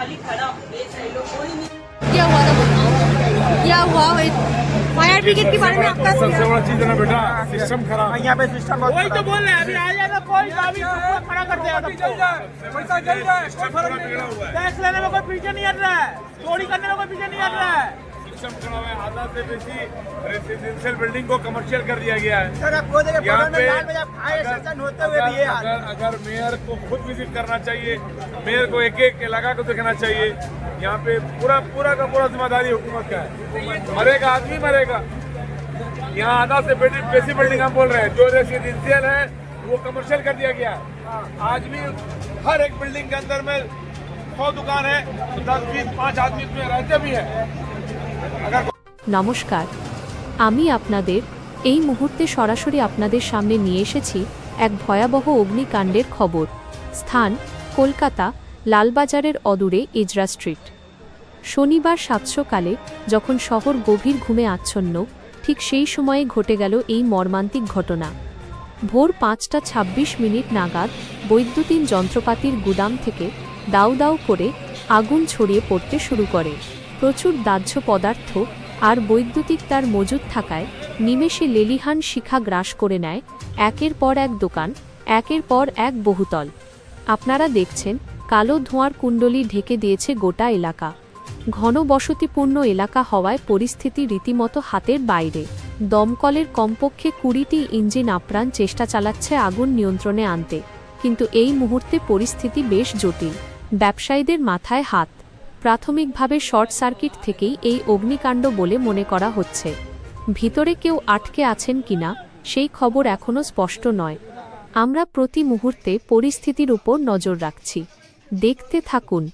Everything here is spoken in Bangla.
खाली खड़ा बेच रहे लोग कोई नहीं। क्या हुआ था बताओ। क्या हुआ? फायर ब्रिगेड के बारे में आपका सबसे बड़ा चीज़ है ना बेटा सिस्टम खराब। यहाँ पे सिस्टम वही तो बोल रहे हैं अभी आ जाएगा कोई अभी खड़ा कर देगा पैसा जल जाए कोई फ़र्क नहीं टैक्स लेने में कोई पीछे नहीं हट रहा है। चोरी करने में कोई पीछे नहीं हट रहा है। सिस्टम खड़ा हुआ है आधा से बेसी रेसिडेंशियल बिल्डिंग को कमर्शियल कर दिया गया है। सर आप यहाँ पे अगर- अगर अगर मेयर को खुद विज़िट करना चाहिए मेयर को एक एक इलाका को देखना चाहिए यहाँ पे पूरा पूरा का पूरा ज़िम्मेदारी हुकूमत का है। मरेगा आदमी मरेगा। यहाँ आधा से बेसी बिल्डिंग हम बोल रहे हैं जो रेसिडेंशियल है वो कमर्शियल कर दिया गया है। आज भी हर एक बिल्डिंग के अंदर में सौ दुकान है तो दस बीस पाँच आदमी रहते भी है। নমস্কার, আমি আপনাদের এই মুহূর্তে সরাসরি আপনাদের সামনে নিয়ে এসেছি এক ভয়াবহ অগ্নিকাণ্ডের খবর। স্থান কলকাতা, লালবাজারের অদূরে ইজরা স্ট্রিট। শনিবার সাতশোকালে যখন শহর গভীর ঘুমে আচ্ছন্ন, ঠিক সেই সময়ে ঘটে গেল এই মর্মান্তিক ঘটনা। ভোর পাঁচটা ২৬ মিনিট নাগাদ বৈদ্যুতিন যন্ত্রপাতির গুদাম থেকে দাউ দাউ করে আগুন ছড়িয়ে পড়তে শুরু করে। প্রচুর দাহ্য পদার্থ আর বৈদ্যুতিক তার মজুদ থাকায় নিমেষে লেলিহান শিখা গ্রাস করে নেয় একের পর এক দোকান, একের পর এক বহুতল। আপনারা দেখছেন, কালো ধোঁয়ার কুণ্ডলি ঢেকে দিয়েছে গোটা এলাকা। ঘন বসতিপূর্ণ এলাকা হওয়ায় পরিস্থিতি রীতিমতো হাতের বাইরে। দমকলের কমপক্ষে কুড়িটি ইঞ্জিন আপ্রাণ চেষ্টা চালাচ্ছে আগুন নিয়ন্ত্রণে আনতে। কিন্তু এই মুহূর্তে পরিস্থিতি বেশ জটিল। ব্যবসায়ীদের মাথায় হাত। প্রাথমিকভাবে শর্ট সার্কিট থেকেই এই অগ্নিকাণ্ড বলে মনে করা হচ্ছে। ভিতরে কেউ আটকে আছেন কিনা, সেই খবর এখনও স্পষ্ট নয়। আমরা প্রতি মুহূর্তে পরিস্থিতির উপর নজর রাখছি। দেখতে থাকুন